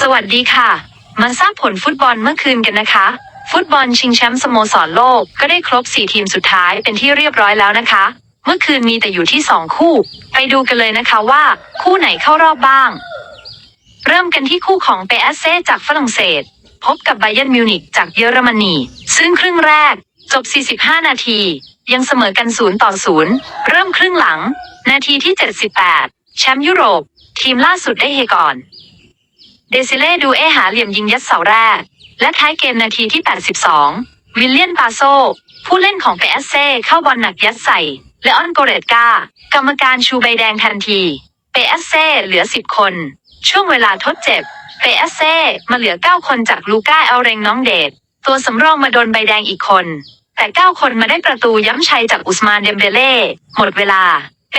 สวัสดีค่ะมาทราบผลฟุตบอลเมื่อคืนกันนะคะ ฟุตบอลชิงแชมป์สโมสรโลกก็ได้ครบ 4 ทีมสุดท้ายเป็นที่เรียบร้อยแล้วนะคะ เมื่อคืนมีแต่อยู่ที่ 2 คู่ ไปดูกันเลยนะคะว่า คู่ไหนเข้ารอบบ้าง เริ่มกันที่คู่ของเปเอสเซจากฝรั่งเศส พบกับไบเยนมิวนิกจากเยอรมนี ซึ่งครึ่งแรก จบ 45 นาที ยังเสมอกัน0ต่อ0เริ่มครึ่งหลัง นาทีที่ 78 แชมป์ยุโรป ทีมล่าสุดได้เฮก่อน เดซิเล่ดูเอหาเหลี่ยมยิงยัดเสาแรก และท้ายเกมนาทีที่ 82 วิลเลียนปาโซ ผู้เล่นของเปเอสเซ่เข้าบอลหนักยัดใส่ และออนโกเรตกากรรมการชูใบแดงทันที เปเอสเซ่เหลือ 10 คน ช่วงเวลาทดเจ็บ เปเอสเซ่มาเหลือ 9 คนจากลูก้าเอลเรงน้องเดชตัวสำรองมาโดนใบแดงอีกคน แต่ 9 คนมาได้ประตูย้ำชัยจากอุสมานเดมเบเล่หมดเวลา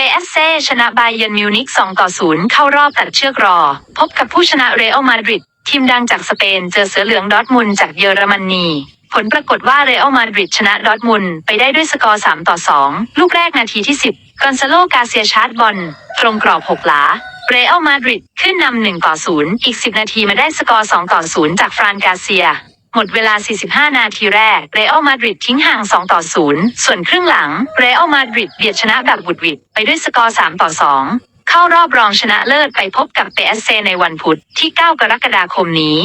เปเอสเซชนะไบเยนมิวนิก2ต่อ0เข้ารอบตัดเชือกรอ พบกับผู้ชนะเรอัลมาดริดทีมดังจากสเปนเจอเสือเหลืองดอทมุนจากเยอรมนีผลปรากฏว่าเรอัลมาดริดชนะดอทมุนไปได้ด้วยสกอร์ 3 ต่อ 2 ลูกแรกนาทีที่ 10 กอนซาโลกาเซียชาร์จบอล ตรงกรอบ 6 หลา เรอัลมาดริดขึ้นนำ1ต่อ0อีก 10 นาทีมาได้สกอร์ 2 ต่อ 0 จากฟรานกาเซีย หมดเวลา 45 นาทีแรก เรอัลมาดริดทิ้งห่าง 2 ต่อ 0 ส่วนครึ่งหลัง เรอัลมาดริดเบียดชนะแบบบุดวิดไปด้วยสกอร์ 3 ต่อ 2 เข้ารอบรองชนะเลิศไปพบกับเปเอสเซในวันพุธที่ 9 กรกฎาคมนี้